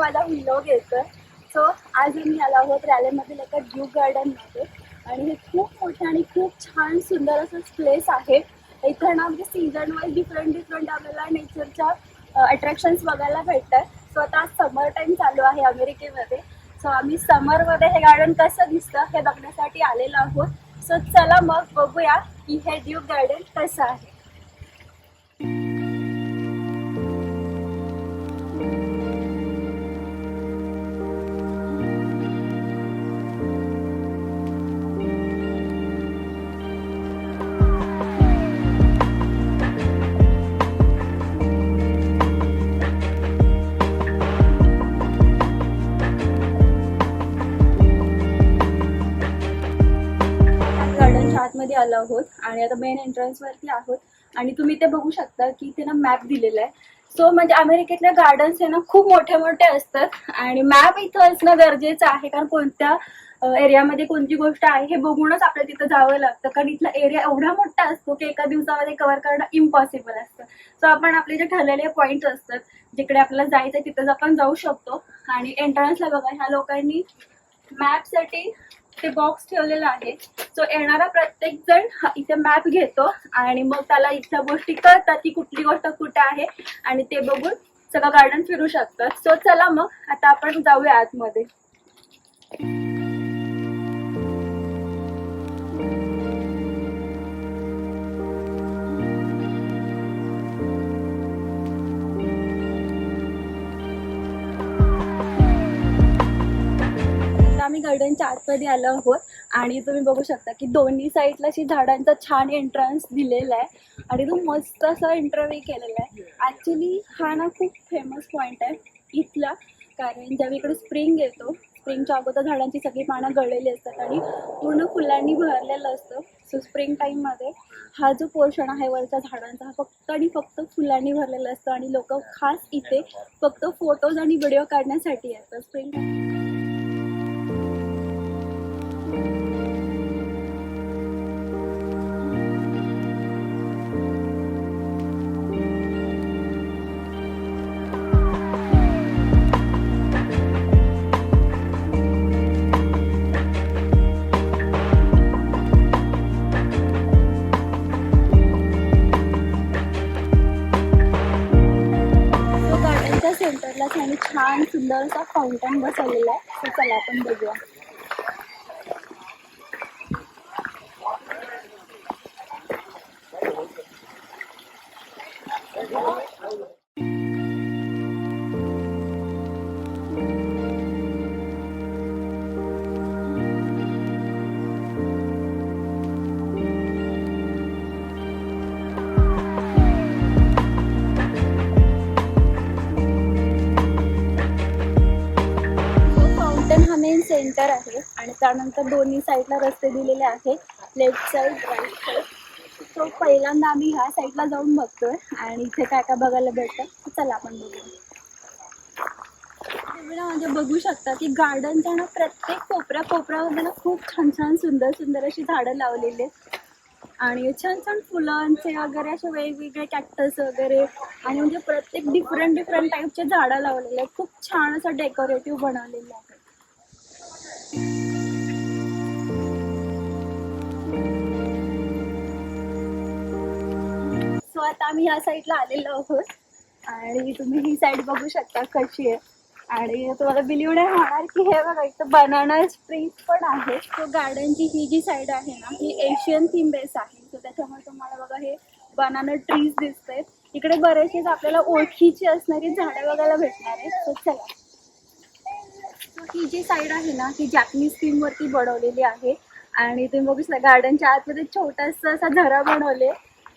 माझा व्हिलॉग येतोय सो आज मी आलो आहोत रॅलेमधील एका ड्यू गार्डनमध्ये आणि हे खूप मोठं आणि खूप छान सुंदर असं प्लेस आहे. इथं ना म्हणजे सीझन वाईज डिफरंट डिफरंट आपल्याला नेचरच्या अट्रॅक्शन्स बघायला भेटतात. सो आता समर टाईम चालू आहे अमेरिकेमध्ये. सो आम्ही समरमध्ये हे गार्डन कसं दिसतं हे बघण्यासाठी आलेलो आहोत. सो चला मग बघूया की हे ड्यू गार्डन कसं आहे. आलो आहोत आणि आता मेन एंट्रन्सवरती आहोत. आणि तुम्ही ते बघू शकता की इथे ना मॅप दिलेला आहे. सो म्हणजे अमेरिकेतल्या गार्डन्स हे ना खूप मोठे मोठे असतात. आणि मॅप इथं असणं गरजेचं आहे. कारण कोणत्या एरियामध्ये कोणती गोष्ट आहे हे बघूनच आपल्याला तिथं जावं लागतं. कारण इथला एरिया एवढा मोठा असतो की एका दिवसामध्ये कव्हर करणं इम्पॉसिबल असतं. सो आपण आपले जे ठरलेले पॉईंट असतात जिकडे आपल्याला जायचं तिथंच आपण जाऊ शकतो. आणि एंट्रन्सला बघा ह्या लोकांनी मॅपसाठी ते बॉक्स ठेवलेला आहे. सो येणारा प्रत्येक जण इथे मॅप घेतो आणि मग त्याला इथल्या गोष्टी कळतात की कुठली गोष्ट कुठे आहे आणि ते बघून सगळं गार्डन फिरू शकतात. सो चला मग आता आपण जाऊया आतमध्ये. गार्डनच्या आतमध्ये आलो आहोत. आणि तुम्ही बघू शकता की दोन्ही साईडला अशी झाडांचा छान एंट्रन्स दिलेला आहे. आणि तो मस्त असा इंटरव्ह्यू केलेला आहे. ॲक्च्युली हा ना खूप फेमस पॉईंट आहे इथला. कारण ज्यावेळी इकडे स्प्रिंग येतो स्प्रिंगच्या अगोदर झाडांची सगळी पानं गळलेली असतात आणि पूर्ण फुलांनी भरलेलं असतं. सो स्प्रिंग टाईममध्ये हा जो पोर्शन आहे वरच्या झाडांचा हा फक्त आणि फक्त फुलांनी भरलेला असतो. आणि लोक खास इथे फक्त फोटोज आणि व्हिडिओ काढण्यासाठी येतात. स्प्रिंग छान सुंदर असा फाउंटन बसवलेला आहे. तर चला आपण बघूया. तो सेंटर आहे आणि त्यानंतर दोन्ही साईडला रस्ते दिलेले आहेत. लेफ्ट साईड राईट साईड तो पहिल्यांदा आम्ही ह्या साईडला जाऊन बघतोय आणि इथे काय काय बघायला भेटतं चला आपण बघूया. तुम्ही ना म्हणजे बघू शकता की गार्डनच्या ना प्रत्येक कोपऱ्या कोपऱ्यामध्ये ना खूप छान छान सुंदर सुंदर अशी झाडं लावलेली आहेत. आणि छान छान फुलांचे वगैरे असे वेगवेगळे कॅक्टस वगैरे आणि म्हणजे प्रत्येक डिफरंट डिफरंट टाईपचे झाडं लावलेले आहेत. खूप छान असं डेकोरेटिव्ह बनवलेलं आहे. सो आता आम्ही ह्या साईडला आलेलो आहोत. आणि तुम्ही ही साईड बघू शकता कशी आहे. आणि तुम्हाला बिलीव नाही होणार की हे बघा इथं बनाना स्प्रिंग पण आहे. सो गार्डनची ही जी साईड आहे ना ही एशियन थीम बेस आहे. सो त्याच्यामुळे तुम्हाला बघा हे बनाना ट्रीज दिसत आहेत इकडे बरेचसेच आपल्याला ओळखीची असणारी झाडं बघायला भेटणार आहेत. सो चला. ही जी साईड आहे ना ही जॅपनीज थीम वरती बनवलेली आहे. आणि तुम्ही बघू शकता गार्डनच्या आतमध्ये छोटासा असा झरा बनवले.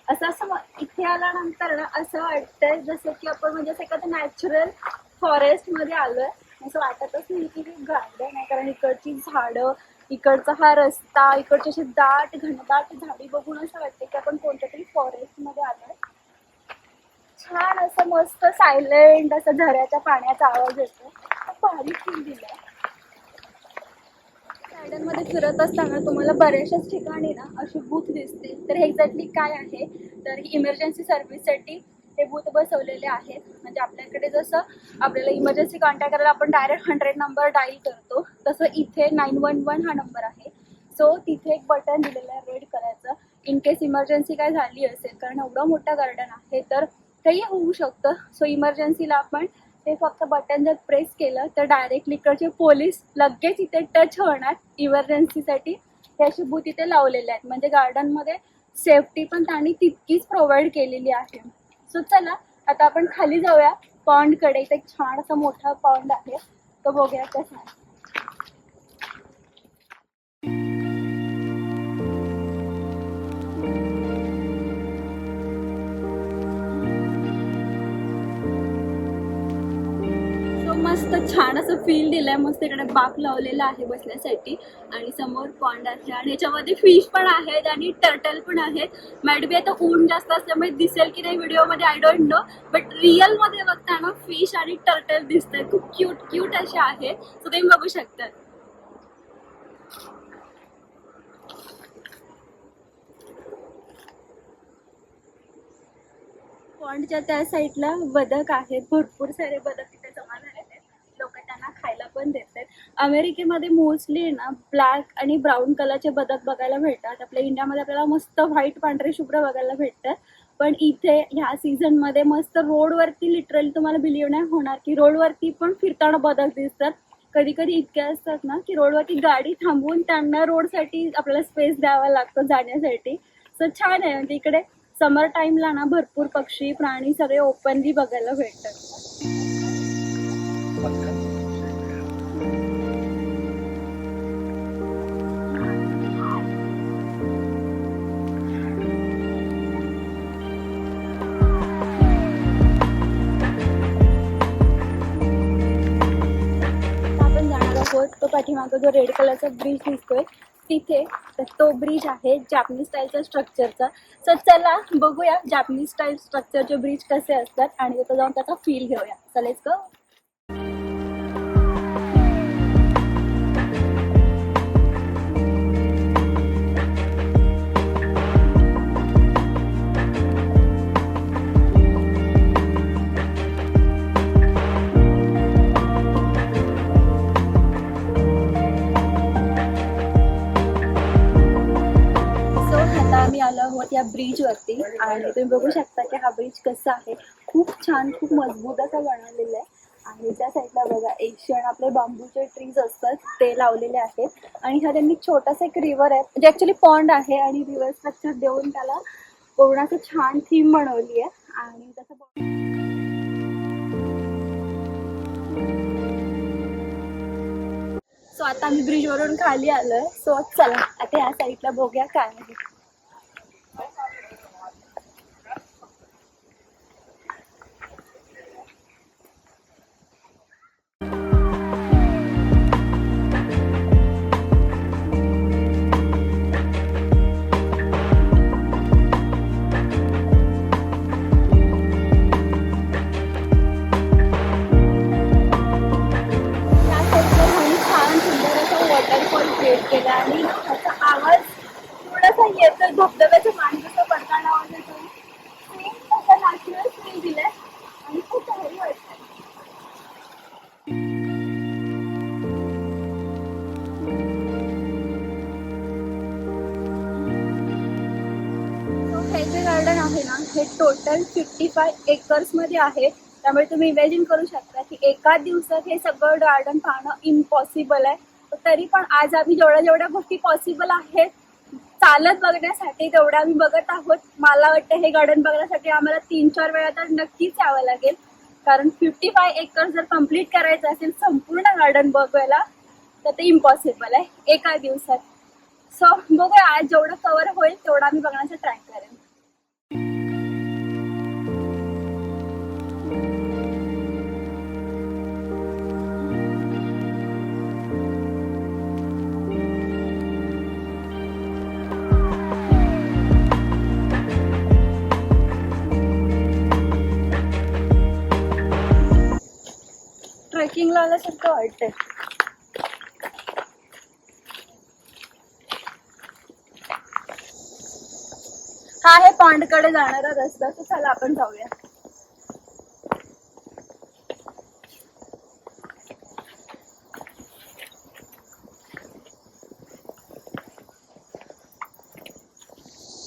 असं असं इथे आल्यानंतर ना असं वाटतंय जसं की आपण म्हणजे असं एखादं नॅचरल फॉरेस्टमध्ये आलोय. असं वाटतच नाही की हे गार्डन आहे कारण इकडची झाडं इकडचा हा रस्ता इकडची अशी दाट घनदाट झाडी बघून असं वाटतं की आपण कोणत्या तरी फॉरेस्टमध्ये आलोय. छान असं मस्त सायलेंट असं झऱ्याच्या पाण्याचा आवाज येतो भारी फील गार्डनमध्ये फिरत असताना तुम्हाला बऱ्याचशाच ठिकाणी ना अशी बूथ दिसतील. तर हे एक्झॅक्टली काय आहे? तर ही इमर्जन्सी सर्व्हिससाठी ते बूथ बसवलेले आहेत. म्हणजे आपल्याकडे जसं आपल्याला इमर्जन्सी कॉन्टॅक्ट करायला आपण डायरेक्ट हंड्रेड नंबर डाईल करतो तसं इथे नाईन वन वन हा नंबर आहे. सो तिथे एक बटन दिलेलं आहे रेड करायचं इन केस इमर्जन्सी काय झाली असेल कारण एवढं मोठं गार्डन आहे तर काही होऊ शकतं. सो इमर्जन्सीला आपण ते फक्त बटन जर प्रेस केलं तर डायरेक्टली इकडचे पोलीस लगेच इथे टच होणार इमर्जन्सीसाठी हे असे बूथ इथे लावलेले आहेत. म्हणजे गार्डनमध्ये सेफ्टी पण त्यांनी तितकीच प्रोव्हाइड केलेली आहे. सो चला आता आपण खाली जाऊया. पॉन्डकडे इथे एक छान असा मोठा पॉन्ड आहे. तो बघूया कसा आहे. मस्त छान असं फील दिलंय. मस्त इकडे बाक लावलेला आहे बसण्यासाठी. आणि समोर पॉन्ड आहे. आणि याच्यामध्ये फिश पण आहेत आणि टर्टल पण आहेत. मॅड बी आता ऊन जास्त असल्यामुळे दिसेल की नाही व्हिडिओमध्ये आय डोंट नो बट रिअलमध्ये बघताना फिश आणि टर्टल दिसतंय. खूप क्यूट क्यूट असे आहेत. सो तुम्ही बघू शकता. पॉन्डच्या त्या साईडला बदक आहेत. भरपूर सारे बदक तिथे जमा झालेले आहेत लोक त्यांना खायला पण देतात. अमेरिकेमध्ये मोस्टली ना ब्लॅक आणि ब्राऊन कलरचे बदक बघायला भेटतात. आपल्या इंडियामध्ये आपल्याला मस्त व्हाईट पांढरे शुभ्र बघायला भेटतात. पण इथे ह्या सीझनमध्ये मस्त रोडवरती लिटरली तुम्हाला बिलीव्ह नाही होणार की रोडवरती पण फिरताना बदक दिसतात. कधी कधी इतके असतात ना की रोडवरती गाडी थांबवून त्यांना रोडसाठी आपल्याला स्पेस द्यावा लागतो जाण्यासाठी. सो छान आहे. म्हणजे इकडे समर टाइमला ना भरपूर पक्षी प्राणी सगळे ओपनली बघायला भेटतात. पाठीमागं जो रेड कलरचा ब्रिज दिसतोय तिथे तो ब्रिज आहे जापनीज स्टाईलच्या स्ट्रक्चरचा तर चला बघूया जापनीज स्टाईल स्ट्रक्चरचे ब्रिज कसे असतात आणि तिथं जाऊन त्याचा फील घेऊया. चलेच का ब्रिज वरती. आणि तुम्ही बघू शकता की हा ब्रिज कसा आहे. खूप छान खूप मजबूत असा बनवलेला आहे. आणि त्या साईडला बघा एशियन आपले बांबूचे ट्रीज असतात ते लावलेले आहेत. आणि हा त्यांनी छोटासा एक रिव्हर आहे म्हणजे ऍक्च्युली पॉन्ड आहे आणि रिव्हर स्ट्रक्चर देऊन त्याला पूर्ण असं छान थीम बनवली आहे. आणि तसं सो आता आम्ही ब्रिजवरून खाली आलोय. सो चला आता या साईडला बघूया काय आहे. जे गार्डन आहे ना हे टोटल फिफ्टी फाय एकर्समध्ये आहे. त्यामुळे तुम्ही इमॅजिन करू शकता की एका दिवसात हे सगळं गार्डन पाहणं इम्पॉसिबल आहे. तरी पण आज आम्ही जेवढ्या जेवढ्या गोष्टी पॉसिबल आहेत चालत बघण्यासाठी तेवढ्या आम्ही बघत आहोत. मला वाटतं हे गार्डन बघण्यासाठी आम्हाला तीन चार वेळा तर नक्कीच यावं लागेल. कारण फिफ्टी फाय एकर जर कंप्लीट करायचं असेल संपूर्ण गार्डन बघायला तर ते इम्पॉसिबल आहे. एका दिवसात. सो बघूया आज जेवढं कव्हर होईल तेवढा आम्ही बघण्याचा ट्राय मस्त वाटतंय हा आहे पांडकडे जाणारा रस्ता तर चला आपण जाऊया.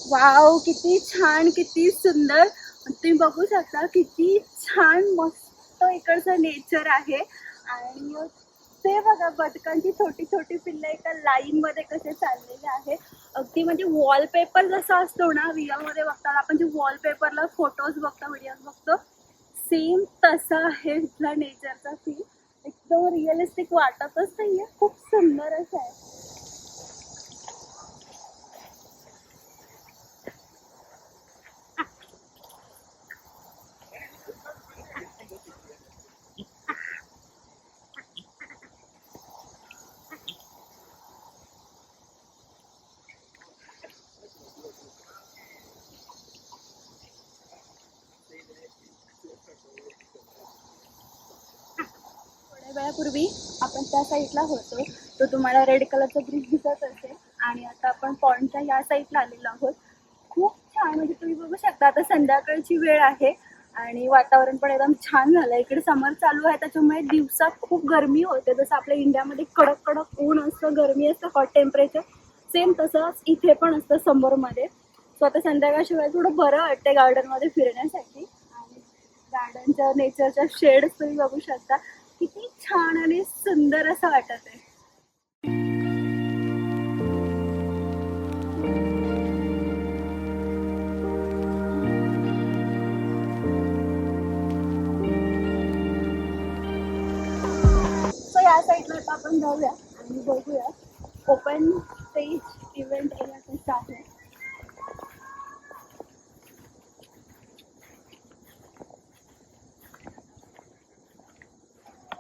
वाव किती छान किती सुंदर. तुम्ही बघू शकता किती छान मस्त इकडचा नेचर आहे. आणि ते बघा बदकांची छोटी छोटी पिल्लं एका लाईन मध्ये कसे चाललेले आहे अगदी म्हणजे वॉलपेपर जसा असतो ना मध्ये बघताना आपण जे वॉलपेपरला फोटोज बघतो व्हिडिओज बघतो सेम तसा आहे इथला नेचरचा फील एकदम रिअलिस्टिक वाटतच नाहीये. खूप सुंदर असं आहे. वेळापूर्वी आपण त्या साईडला होतो. तो तुम्हाला रेड कलरचा ब्रिज दिसत असेल. आणि आता आपण पॉइंटच्या या साईडला आलेलो आहोत. खूप छान म्हणजे तुम्ही बघू शकता आता संध्याकाळची वेळ आहे. आणि वातावरण पण एकदम छान झालं इकडे समर चालू आहे त्याच्यामुळे दिवसात खूप गरमी होते. जसं आपल्या इंडियामध्ये कडक कडक ऊन असतं गरमी असतं हॉट टेम्परेचर सेम तसंच इथे पण असतं समरमध्ये सो आता संध्याकाळशिवाय थोडं बरं वाटतं गार्डनमध्ये फिरण्यासाठी. आणि गार्डनच्या नेचरच्या शेड्स तुम्ही बघू शकता. किती छान आणि सुंदर असं वाटत आहे. या साईडला आता आपण जाऊया आणि बघूया. ओपन स्टेज इव्हेंट एरिया कसं आहे.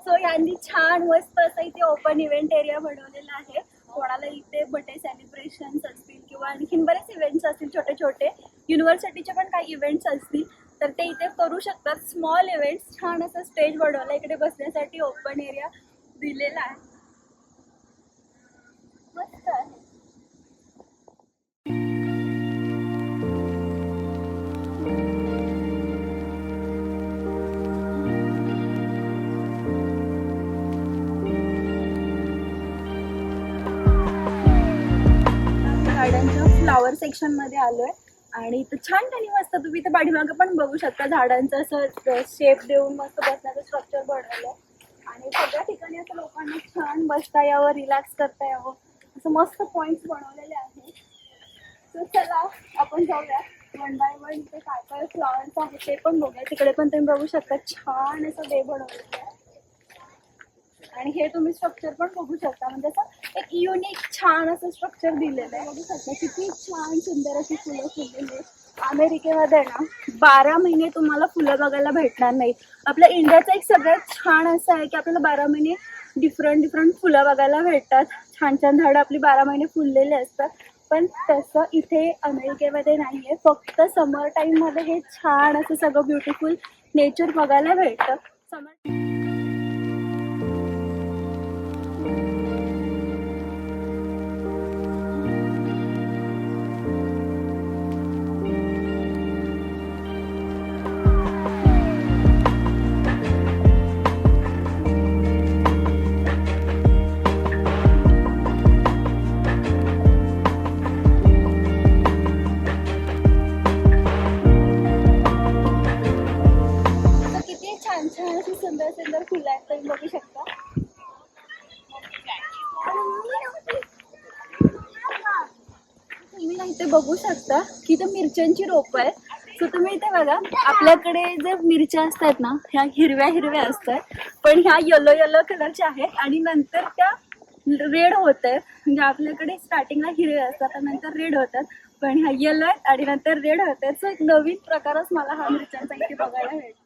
सो यांनी छान मस्त असं इथे ओपन इव्हेंट एरिया बनवलेला आहे. कोणाला इथे बर्थडे सेलिब्रेशन्स असतील किंवा आणखीन बरेच इव्हेंट्स असतील छोटे छोटे युनिव्हर्सिटीचे पण काही इव्हेंट्स असतील तर ते इथे करू शकतात. स्मॉल इव्हेंट्स छान असं स्टेज बनवलं इकडे बसण्यासाठी ओपन एरिया दिलेला आहे. फ्लावर सेक्शनमध्ये आलोय. आणि इथं छान त्यांनी मस्त तुम्ही इथे पाठीमागे पण बघू शकता झाडांचं असं शेप देऊन मस्त बसण्याचं स्ट्रक्चर बनवलंय. आणि सगळ्या ठिकाणी असं लोकांना छान बसता यावं रिलॅक्स करता यावं. असं मस्त पॉइंट्स बनवलेले आहेत. तर चला आपण जाऊया. वन बाय वन इथे काय काय फ्लॉवर्स आहेत ते पण बघूया. तिकडे पण तुम्ही बघू शकता छान असं डे बनवलेलं आहे. आणि हे तुम्ही स्ट्रक्चर पण बघू शकता. म्हणजे असं एक युनिक छान असं स्ट्रक्चर दिलेलं आहे. बघू शकता किती छान सुंदर अशी फुलं फुललेली आहेत. अमेरिकेमध्ये ना बारा महिने तुम्हाला फुलं बघायला भेटणार नाही आपल्या इंडियाचं एक सगळ्यात छान असं आहे की आपल्याला बारा महिने डिफरंट डिफरंट फुलं बघायला भेटतात. छान छान झाडं आपली बारा महिने फुललेले असतात. पण तसं इथे अमेरिकेमध्ये नाही आहे फक्त समर टाईममध्ये हे छान असं सगळं ब्युटिफुल नेचर बघायला भेटतं. समर तुम्ही इथे बघू शकता की इथं मिरच्यांची रोप आहे सो तुम्ही इथे बघा आपल्याकडे जे मिरच्या असतात ना ह्या हिरव्या हिरव्या असतात. पण ह्या येलो येलो कलरच्या आहेत आणि नंतर त्या रेड होत आहेत. म्हणजे आपल्याकडे स्टार्टिंगला हिरव्या असतात आणि नंतर रेड होतात पण ह्या येलो आहेत आणि नंतर रेड होत आहेत. सो एक नवीन प्रकारच मला हा मिरच्यांचा इथे बघायला मिळतो.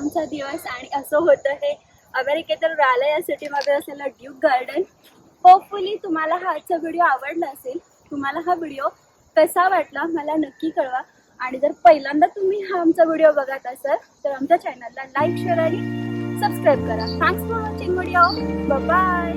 आमचा दिवस आणि असं होतं हे अमेरिकेतील राहिलं या सिटीमध्ये असलेलं ड्यूक गार्डन होपफुली तुम्हाला हा आजचा व्हिडिओ आवडला असेल. तुम्हाला हा व्हिडिओ कसा वाटला मला नक्की कळवा. आणि जर पहिल्यांदा तुम्ही हा आमचा व्हिडिओ बघत असाल तर आमच्या चॅनलला लाईक शेअर आणि सबस्क्राईब करा. Thanks for watching video bye